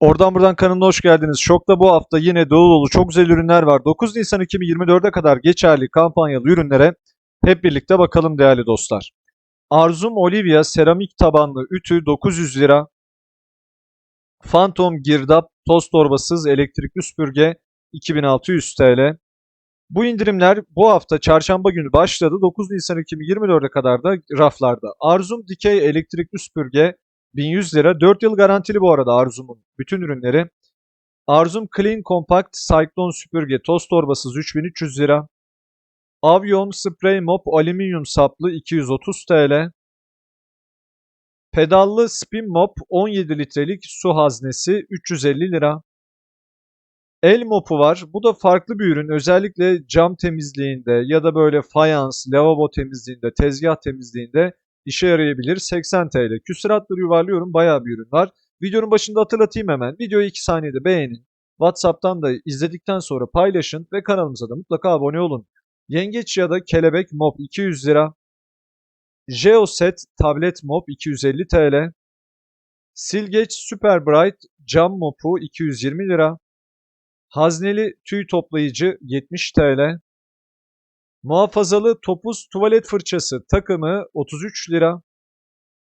Oradan buradan kanalına hoş geldiniz. Şok'ta bu hafta yine dolu dolu çok güzel ürünler var. 9 Nisan 2024'e kadar geçerli kampanyalı ürünlere hep birlikte bakalım değerli dostlar. Arzum Olivia seramik tabanlı ütü 900 lira. Phantom girdap toz torbasız elektrikli süpürge 2600 TL. Bu indirimler bu hafta çarşamba günü başladı. 9 Nisan 2024'e kadar da raflarda. Arzum dikey elektrikli süpürge 1100 lira. 4 yıl garantili bu arada Arzum'un bütün ürünleri. Arzum Clean Compact Cyclone süpürge toz torbasız 3300 lira. Avion Spray Mop alüminyum saplı 230 TL. Pedallı Spin Mop 17 litrelik su haznesi 350 lira. El mopu var. Bu da farklı bir ürün. Özellikle cam temizliğinde ya da böyle fayans, lavabo temizliğinde, tezgah temizliğinde işe yarayabilir. 80 TL. Küsuratları yuvarlıyorum. Bayağı bir ürün var. Videonun başında hatırlatayım hemen. Videoyu 2 saniyede beğenin. WhatsApp'tan da izledikten sonra paylaşın ve kanalımıza da mutlaka abone olun. Yengeç ya da kelebek mop 200 lira. Geoset tablet mop 250 TL. Silgeç Super Bright cam mopu 220 lira. Hazneli tüy toplayıcı 70 TL. Muhafazalı topuz tuvalet fırçası takımı 33 lira.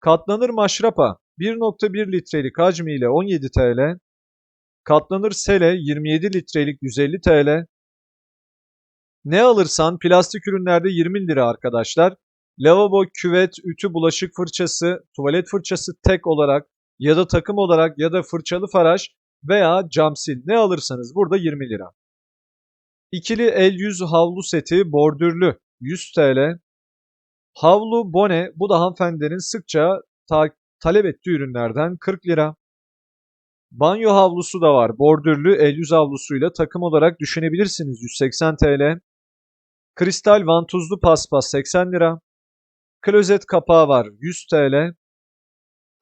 Katlanır maşrapa 1.1 litrelik hacmiyle 17 TL. Katlanır sele 27 litrelik 150 TL. Ne alırsan plastik ürünlerde 20 lira arkadaşlar. Lavabo, küvet, ütü, bulaşık fırçası, tuvalet fırçası tek olarak ya da takım olarak ya da fırçalı faraş veya cam sil ne alırsanız burada 20 lira. İkili el yüz havlu seti bordürlü 100 TL. Havlu bone bu da hanımefendilerin sıkça ta- talep ettiği ürünlerden 40 lira. Banyo havlusu da var. Bordürlü el yüz havlusuyla takım olarak düşünebilirsiniz 180 TL. Kristal vantuzlu paspas 80 lira. Klozet kapağı var 100 TL.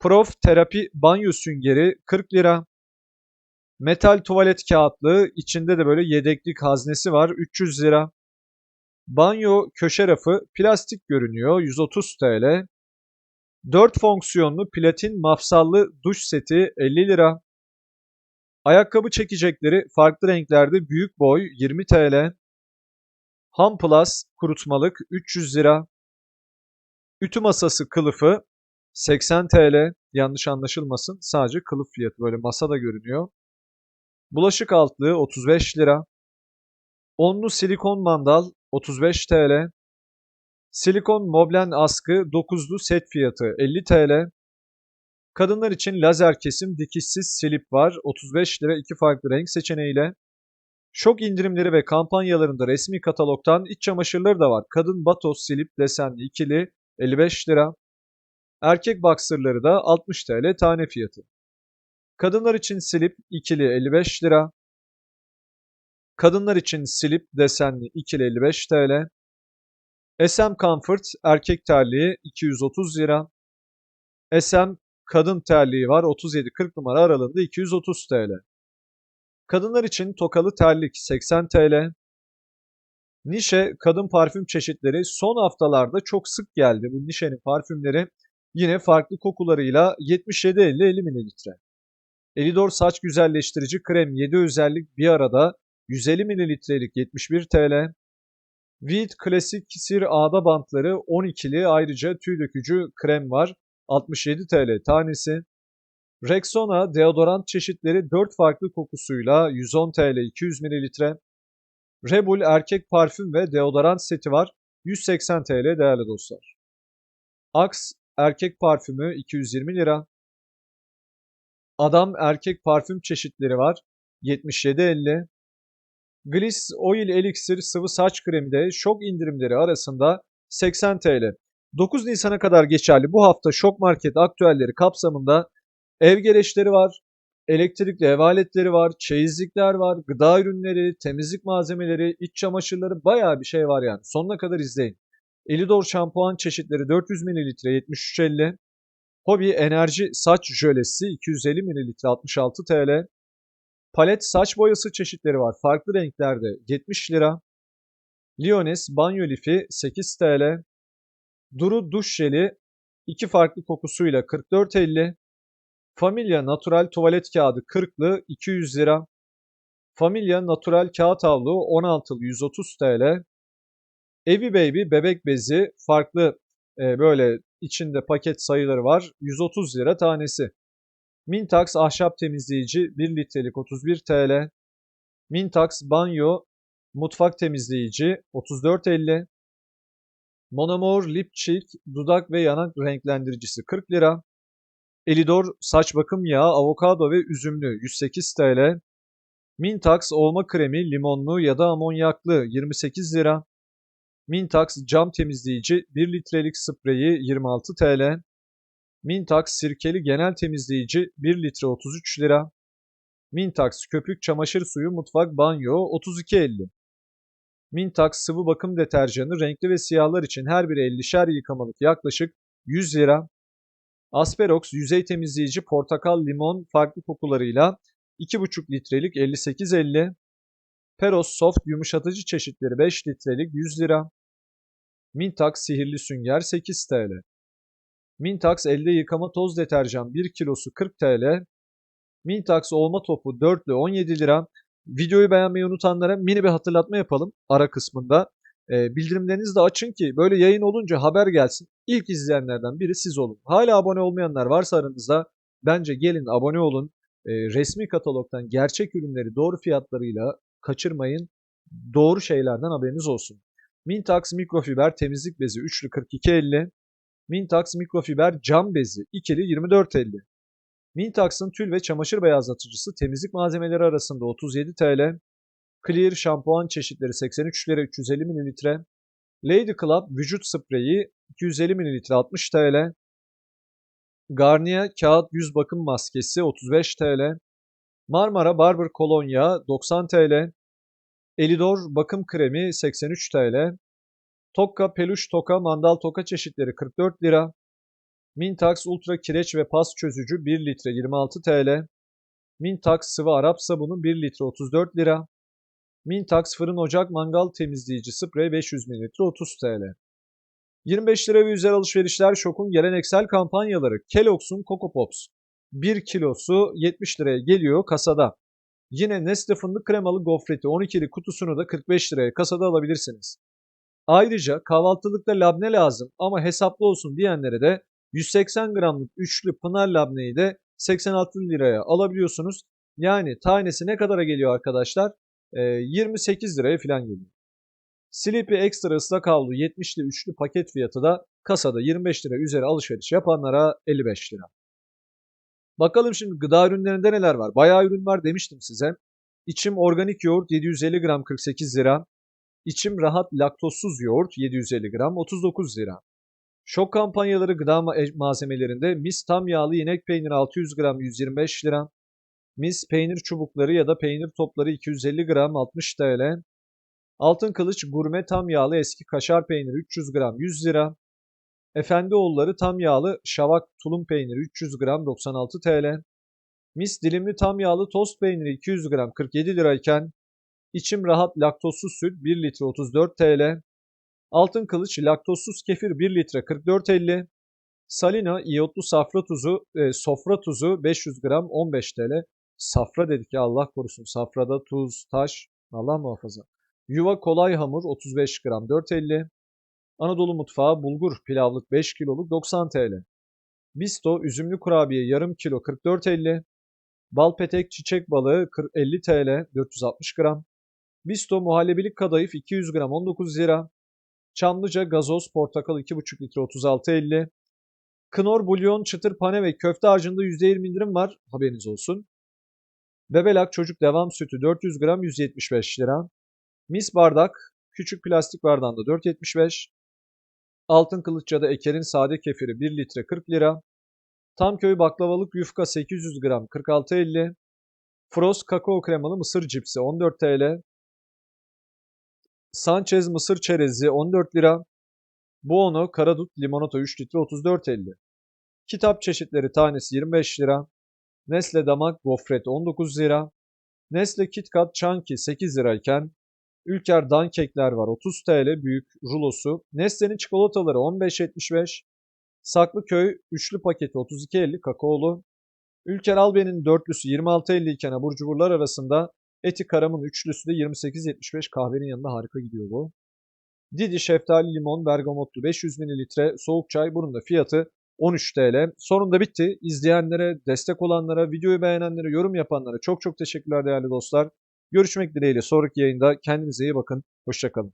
Prof terapi banyo süngeri 40 lira. Metal tuvalet kağıtlığı içinde de böyle yedeklik haznesi var 300 lira. Banyo köşe rafı plastik görünüyor 130 TL. 4 fonksiyonlu platin mafsallı duş seti 50 lira. Ayakkabı çekecekleri farklı renklerde büyük boy 20 TL. Ham Plus kurutmalık 300 lira. Ütü masası kılıfı 80 TL. Yanlış anlaşılmasın. Sadece kılıf fiyatı böyle masada görünüyor. Bulaşık altlığı 35 lira. Onlu silikon mandal 35 TL. Silikon moblen askı 9'lu set fiyatı 50 TL. Kadınlar için lazer kesim dikişsiz slip var 35 lira iki farklı renk seçeneğiyle. Şok indirimleri ve kampanyalarında resmi katalogdan iç çamaşırları da var. Kadın batos slip desenli ikili 55 lira. Erkek boxerları da 60 TL tane fiyatı. Kadınlar için slip ikili 55 lira. Kadınlar için slip desenli ikili 55 TL. SM Comfort erkek terliği 230 lira. SM kadın terliği var 37-40 numara aralığında 230 TL. Kadınlar için tokalı terlik 80 TL. Nişe kadın parfüm çeşitleri son haftalarda çok sık geldi. Bu Nişe'nin parfümleri yine farklı kokularıyla 77-50-50 mililitre. Elidor saç güzelleştirici krem 7 özellik bir arada 150 mililitrelik 71 TL. Veet klasik sir ağda bantları 12'li ayrıca tüy dökücü krem var 67 TL tanesi. Rexona deodorant çeşitleri 4 farklı kokusuyla 110 TL 200 mililitre. Rebul erkek parfüm ve deodorant seti var 180 TL değerli dostlar. Axe erkek parfümü 220 lira. Adam erkek parfüm çeşitleri var 77.50. Gliss Oil Elixir sıvı saç kremi de şok indirimleri arasında 80 TL. 9 Nisan'a kadar geçerli bu hafta şok market aktüelleri kapsamında ev gereçleri var, elektrikli ev aletleri var, çeyizlikler var, gıda ürünleri, temizlik malzemeleri, iç çamaşırları bayağı bir şey var yani. Sonuna kadar izleyin. Elidor şampuan çeşitleri 400 ml 73.50. Hobi enerji saç jölesi 250 ml 66 TL. Palet saç boyası çeşitleri var. Farklı renklerde 70 lira. Liones banyo lifi 8 TL. Duru duş jeli iki farklı kokusuyla 44.50. Familia Natural tuvalet kağıdı 40'lı 200 lira. Familia Natural kağıt havlu 16'lı 130 TL. Evi Baby bebek bezi farklı e, böyle içinde paket sayıları var. 130 lira tanesi. Mintax ahşap temizleyici 1 litrelik 31 TL. Mintax banyo mutfak temizleyici 34.50. Monomor Lip Cheek dudak ve yanak renklendiricisi 40 lira. Elidor saç bakım yağı avokado ve üzümlü 108 TL. Mintax olma kremi limonlu ya da amonyaklı 28 lira. Mintax cam temizleyici 1 litrelik spreyi 26 TL. Mintax sirkeli genel temizleyici 1 litre 33 lira. Mintax köpük çamaşır suyu mutfak banyo 32.50. Mintax sıvı bakım deterjanı renkli ve siyahlar için her biri 50'şer yıkamalık yaklaşık 100 lira. Asperox yüzey temizleyici portakal limon farklı kokularıyla 2,5 litrelik 58.50. Peros Soft yumuşatıcı çeşitleri 5 litrelik 100 lira. Mintax sihirli sünger 8 TL. Mintax elde yıkama toz deterjan 1 kilosu 40 TL. Mintax olma topu 4'lü 17 lira. Videoyu beğenmeyi unutanlara mini bir hatırlatma yapalım ara kısmında. E, bildirimlerinizi de açın ki böyle yayın olunca haber gelsin. İlk izleyenlerden biri siz olun. Hala abone olmayanlar varsa aranızda bence gelin abone olun. E, resmi katalogdan gerçek ürünleri doğru fiyatlarıyla kaçırmayın. Doğru şeylerden haberiniz olsun. Mintax mikrofiber temizlik bezi üçlü 42.50. Mintax mikrofiber cam bezi ikili 24.50. Mintax'ın tül ve çamaşır beyazlatıcısı temizlik malzemeleri arasında 37 TL. Clear şampuan çeşitleri 83 lira 350 ml. Lady Club vücut spreyi 250 ml 60 TL. Garnier kağıt yüz bakım maskesi 35 TL. Marmara Barber kolonya 90 TL. Elidor bakım kremi 83 TL. Tokka peluş toka mandal toka çeşitleri 44 lira. Mintax Ultra kireç ve pas çözücü 1 litre 26 TL. Mintax sıvı Arap sabunu 1 litre 34 lira. Mintax fırın ocak mangal temizleyici sprey 500 ml 30 TL. 25 lira ve üzeri alışverişler şokun geleneksel kampanyaları Kellogg's'un Coco Pops 1 kilosu 70 liraya geliyor kasada. Yine Nestle fındık kremalı gofreti 12'li kutusunu da 45 liraya kasada alabilirsiniz. Ayrıca kahvaltılıkta labne lazım ama hesaplı olsun diyenlere de 180 gramlık üçlü Pınar labneyi de 86 liraya alabiliyorsunuz. Yani tanesi ne kadara geliyor arkadaşlar? Ee, 28 liraya falan geliyor. Sleepy Extra ıslak havlu 70'li üçlü paket fiyatı da kasada 25 lira üzeri alışveriş yapanlara 55 lira. Bakalım şimdi gıda ürünlerinde neler var? Bayağı ürün var demiştim size. İçim organik yoğurt 750 gram 48 lira. İçim rahat laktozsuz yoğurt 750 gram 39 lira. Şok kampanyaları gıda malzemelerinde mis tam yağlı inek peyniri 600 gram 125 lira. Mis peynir çubukları ya da peynir topları 250 gram 60 TL. Altın kılıç gurme tam yağlı eski kaşar peyniri 300 gram 100 lira. Efendioğulları tam yağlı şavak tulum peyniri 300 gram 96 TL. Mis dilimli tam yağlı tost peyniri 200 gram 47 lirayken içim rahat laktozsuz süt 1 litre 34 TL. Altın kılıç laktozsuz kefir 1 litre 44.50. Salina iyotlu safra tuzu, e, sofra tuzu 500 gram 15 TL. Safra dedik ya Allah korusun. Safrada tuz, taş Allah muhafaza. Yuva kolay hamur 35 gram 4.50. Anadolu mutfağı bulgur pilavlık 5 kiloluk 90 TL. Bisto üzümlü kurabiye yarım kilo 44.50. Bal petek çiçek balığı 50 TL 460 gram. Bisto muhallebilik kadayıf 200 gram 19 lira. Çamlıca gazoz portakal 2,5 litre 36.50. Knor bulyon çıtır pane ve köfte harcında %20 indirim var haberiniz olsun. Bebelak çocuk devam sütü 400 gram 175 lira. Mis bardak küçük plastik bardağında 4.75. Altın kılıççada Eker'in sade kefiri 1 litre 40 lira. Tamköy baklavalık yufka 800 gram 46.50. Frost kakao kremalı mısır cipsi 14 TL. Sanchez mısır çerezi 14 lira. Buono karadut limonata 3 litre 34.50. Kitap çeşitleri tanesi 25 lira. Nesle damak gofret 19 lira. Nesle KitKat Chunky 8 lirayken Ülker Dan kekler var 30 TL büyük rulosu. Nestle'nin çikolataları 15.75. Saklıköy üçlü paketi 32.50 kakaolu. Ülker Alben'in dörtlüsü 26.50 iken abur cuburlar arasında Eti Karam'ın üçlüsü de 28.75 kahvenin yanında harika gidiyor bu. Didi şeftali limon bergamotlu 500 mililitre soğuk çay bunun da fiyatı 13 TL. Sonunda bitti. İzleyenlere, destek olanlara, videoyu beğenenlere, yorum yapanlara çok çok teşekkürler değerli dostlar. Görüşmek dileğiyle sonraki yayında. Kendinize iyi bakın. Hoşçakalın.